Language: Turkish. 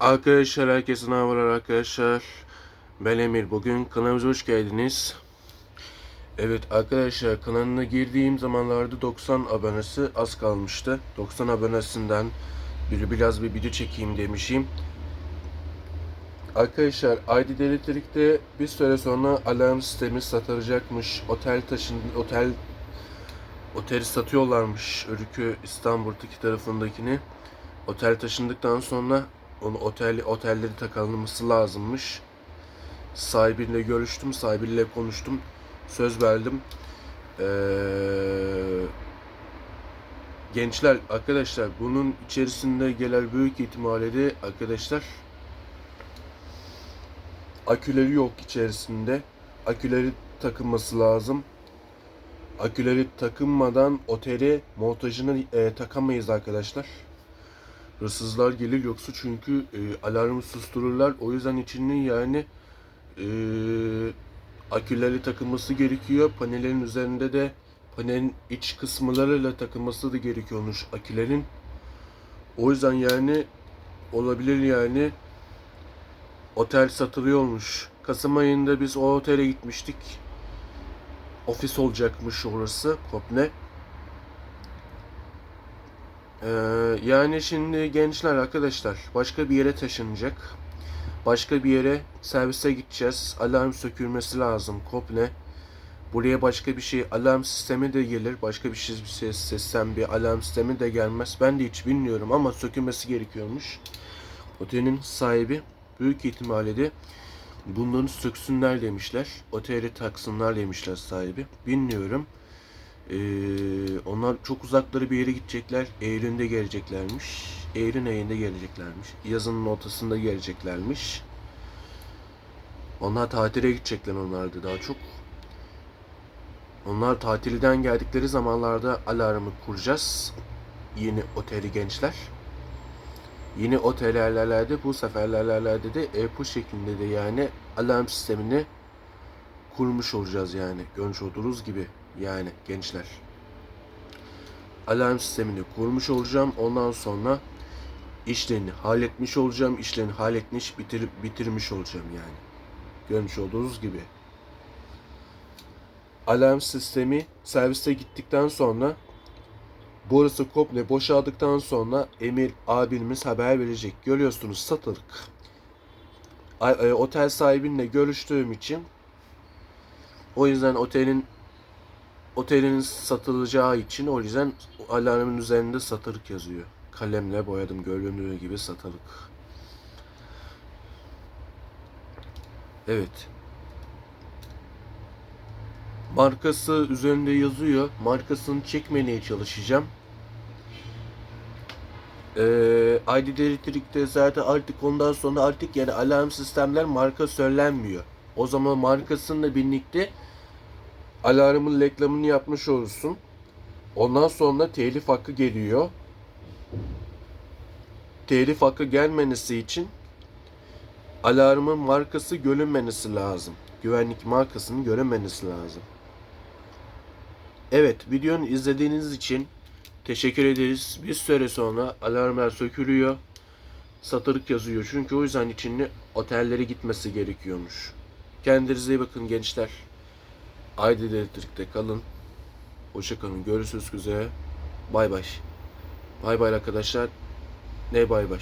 Arkadaşlar herkese merhabalar arkadaşlar. Ben Emir. Bugün kanalımıza hoş geldiniz. Evet arkadaşlar kanalına girdiğim zamanlarda 90 abonesi az kalmıştı. 90 abonesinden bir biraz bir video çekeyim demişim. Arkadaşlar ID Elektrik'te bir süre sonra alarm sistemi satılacakmış. Otel taşın otel oteli satıyorlarmış. Örükü İstanbul'daki tarafındakini. Otel taşındıktan sonra onu otel otelleri takılması lazımmış. Sahibiyle görüştüm, sahibiyle konuştum. Söz verdim. Ee, gençler arkadaşlar bunun içerisinde gelen büyük ihtimalle de arkadaşlar aküleri yok içerisinde. Aküleri takılması lazım. Aküleri takılmadan otele montajını e, takamayız arkadaşlar. Hırsızlar gelir yoksa çünkü e, alarmı sustururlar. O yüzden içinin yani e, aküleri takılması gerekiyor. Panelin üzerinde de panelin iç kısımlarıyla takılması da gerekiyormuş akülerin. O yüzden yani olabilir yani otel satılıyormuş. Kasım ayında biz o otele gitmiştik. Ofis olacakmış orası komple. Ee, yani şimdi gençler arkadaşlar başka bir yere taşınacak. Başka bir yere servise gideceğiz. Alarm sökülmesi lazım komple. Buraya başka bir şey alarm sistemi de gelir. Başka bir şey bir ses, sistem bir alarm sistemi de gelmez. Ben de hiç bilmiyorum ama sökülmesi gerekiyormuş. Otelin sahibi büyük ihtimalle de bunları söksünler demişler. Oteli taksınlar demişler sahibi. Bilmiyorum. Ee, onlar çok uzakları bir yere gidecekler. Eylül'de geleceklermiş. Eylül ayında geleceklermiş. Yazının ortasında geleceklermiş. Onlar tatile gidecekler onlardı daha çok. Onlar tatilden geldikleri zamanlarda alarmı kuracağız. Yeni oteli gençler. Yeni otellerde bu seferlerde de e, bu şeklinde de yani alarm sistemini kurmuş olacağız yani. Görmüş olduğunuz gibi yani gençler. Alarm sistemini kurmuş olacağım. Ondan sonra işlerini halletmiş olacağım. İşlerini halletmiş, bitirip bitirmiş olacağım yani. Görmüş olduğunuz gibi. Alarm sistemi servise gittikten sonra burası komple boşaldıktan sonra Emir abimiz haber verecek. Görüyorsunuz satılık. E, Otel sahibinle görüştüğüm için o yüzden otelin otelin satılacağı için o yüzden alarmın üzerinde satılık yazıyor. Kalemle boyadım göründüğü gibi satılık. Evet. Markası üzerinde yazıyor. Markasını çekmemeye çalışacağım. Ee, ID Elektrik'te zaten artık ondan sonra artık yani alarm sistemler marka söylenmiyor. O zaman markasıyla birlikte alarmın reklamını yapmış olursun. Ondan sonra telif hakkı geliyor. Telif hakkı gelmemesi için alarmın markası görünmemesi lazım. Güvenlik markasının görünmemesi lazım. Evet, videonu izlediğiniz için teşekkür ederiz. Bir süre sonra alarmlar sökülüyor. Satırık yazıyor. Çünkü o yüzden içinde otellere gitmesi gerekiyormuş. Kendinize iyi bakın gençler. Aydı Elektrik'te kalın. Hoşça kalın. Görüşürüz üzere. Bay bay. Bay bay arkadaşlar. Ne bay bay.